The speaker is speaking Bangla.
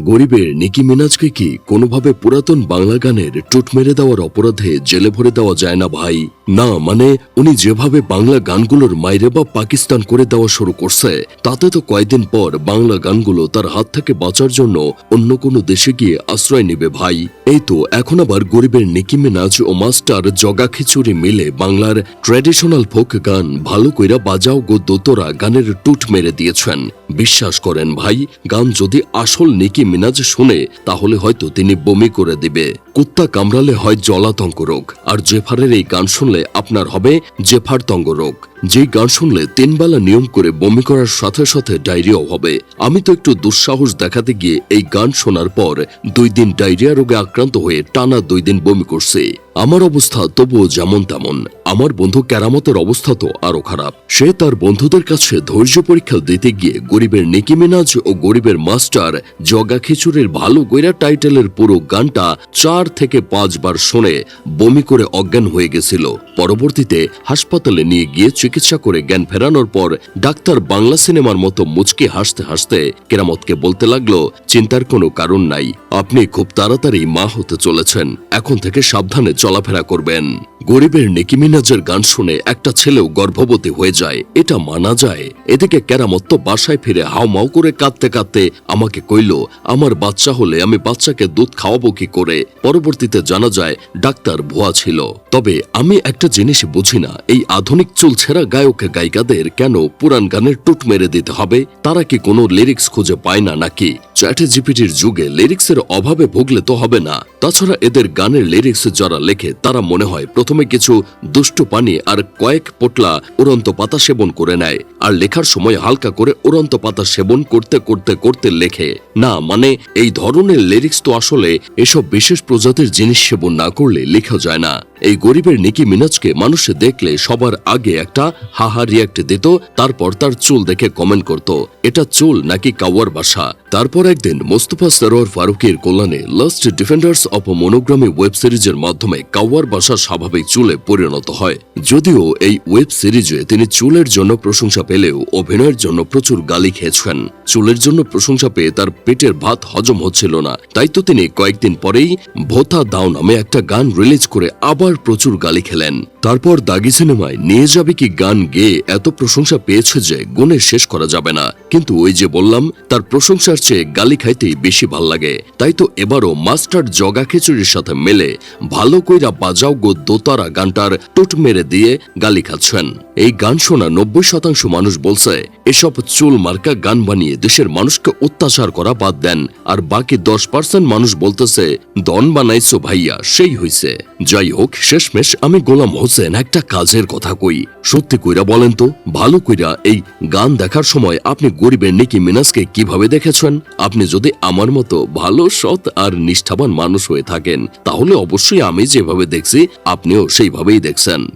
গরিবের নিকি মিনাজকে কি কোনোভাবে পুরাতন বাংলা গানের টুট মেরে দেওয়ার অপরাধে জেলে ভরে দেওয়া যায় না ভাই? না মানে উনি যেভাবে বাংলা গানগুলোর মাইরে বা পাকিস্তান করে দেওয়া শুরু করছে, তাতে তো কয়েকদিন পর বাংলা গানগুলো তার হাত থেকে বাঁচার জন্য অন্য কোনো দেশে গিয়ে আশ্রয় নেবে ভাই। এই তো, এখন আবার গরিবের নিকি মিনাজ ও মাস্টার জগা খিচুড়ি মিলে বাংলার ট্র্যাডিশনাল ফোক গান ভালো কইরা বাজাও গো দোতরা গানের টুট মেরে দিয়েছেন। বিশ্বাস করেন ভাই, গান যদি আসল নিকি মিনাজ শুনে, তাহলে হয়তো তিনি বমি করে দিবে। কুত্তা কামড়ালে হয় জলাতঙ্ক রোগ। আর জেফারের এই গান শুনলে আপনার হবে জেফারতঙ্গ রোগ। যেই গান শুনলে তিনবেলা নিয়ম করে বমি করার সাথে সাথে ডায়রিয়াও হবে। আমি তো একটু দুঃসাহস দেখাতে গিয়ে এই গান শোনার পর দুই দিন ডায়রিয়া রোগে আক্রান্ত হয়ে টানা দুই দিন বমি করছে। আমার অবস্থা তবুও যেমন তেমন। আমার বন্ধু কেরামতের অবস্থা তো আরও খারাপ। সে তার বন্ধুদের কাছে ধৈর্য পরীক্ষা দিতে গিয়ে গরিবের নিকি মিনাজ ও গরিবের মাস্টার জগা খিচুড়ির ভালো গইরা টাইটেলের পুরো গানটা চার থেকে পাঁচবার শুনে বমি করে অজ্ঞান হয়ে গেছিল। পরবর্তীতে হাসপাতালে নিয়ে গিয়ে চিকিৎসা করে জ্ঞান ফেরানোর পর ডাক্তার বাংলা সিনেমার মতো মুচকি হাসতে হাসতে কেরামতকে বলতে লাগল, চিন্তার কোনো কারণ নাই। আপনি খুব তাড়াতাড়ি মা হতে চলেছেন। এখন থেকে সাবধানে চলাফেরা করবেন। গরিবের নেকি মিনাজের গান শুনে একটা ছেলেও গর্ভবতী হয়ে যায়। এটা মানা যায়। এদিকে কেরামত তো বাসায় ফিরে হাউমাউ করে কাঁদতে কাঁদতে আমাকে কইল, আমার বাচ্চা হলে আমি বাচ্চাকে দুধ খাওয়াবো কি করে? পরবর্তীতে জানা যায়, ডাক্তার ভুয়া ছিল। তবে আমি একটা জিনিস বুঝি না, এই আধুনিক চুলছেরা গায়ক গায়িকাদের কেন পুরান গানের টুট মেরে দিতে হবে? তারা কি কোনো লিরিক্স খুঁজে পায় না নাকি? চ্যাটে জিপিটির যুগে লিরিক্সের অভাবে ভুগলে তো হবে না। তাছাড়া এদের গানের লিরিক্স যারা লেখে, তারা মনে হয় প্রথমে কিছু দুষ্ট পানি আর কয়েক পোটলা উড়ন্ত পাতা সেবন করে নেয়, আর লেখার সময় হালকা করে উড়ন্ত পাতা সেবন করতে করতে করতে লেখে। না মানে এই ধরনের লিরিক্স তো আসলে এসব বিশেষ প্রজাতির জিনিস সেবন না করলে লেখা যায় না। এই গরিবের নিকি মিনাজকে মানুষ দেখলে সবার আগে একটা হাহা রিয়াক্ট দিত, তারপর তার চুল দেখে কমেন্ট করত। এটা চুল নাকি কাওয়ার বাসা? তারপর একদিন মোস্তফা সরোয়ার ফারুকের কল্যাণে last defenders of monogamy web সিরিজের মাধ্যমে কাওয়ার বাসা স্বাভাবিক চুলে পরিণত হয়। যদিও এই ওয়েব সিরিজে তিনি চুলের জন্য প্রশংসা পেলেও অভিনয়ের জন্য প্রচুর গালি খেয়েছেন। চুলের জন্য প্রশংসা পেয়ে তার পেটের ভাত হজম হচ্ছিল না। তাই তো তিনি কয়েকদিন পরেই ভোতা দাও নামে একটা গান রিলিজ করে আবার প্রচুর গালি খেলেন। তারপর দাগি সিনেমায় নিয়ে যাবে কি গান গেয়ে এত প্রশংসা পেয়েছে যে গুণে শেষ করা যাবে না। কিন্তু ওই যে বললাম, তার প্রশংসার চেয়ে গালি খাইতেই বেশি ভালো লাগে। তাই তো এবারও মাস্টার জগা খিচুড়ির সাথে মেলে, ভালো কইরা বাজাও গো দোতারা গানটার টুট মেরে দিয়ে গালি খাচ্ছেন। এই গান শোনা নব্বই শতাংশ মানুষ বলছে, এসব চুল মার্কা গান বানিয়ে দেশের মানুষকে অত্যাচার করা বাদ দেন। আর বাকি দশ পার্সেন্ট মানুষ বলতেছে দন বানাইছো ভাইয়া, সেই হইছে। যাই হোক, শেষমেশ আমি গোলাম হোসেন একটা কাজের কথা কই। সত্যি কইরা বলেন তো, ভালো কইরা এই গান দেখার সময় আপনি গরিবের নিকি মিনাসকে কীভাবে দেখেছেন? আপনি যদি আমার মতো ভালো, সৎ আর নিষ্ঠাবান মানুষ হয়ে থাকেন, তাহলে অবশ্যই আমি যেভাবে দেখছি, আপনিও সেইভাবেই দেখছেন।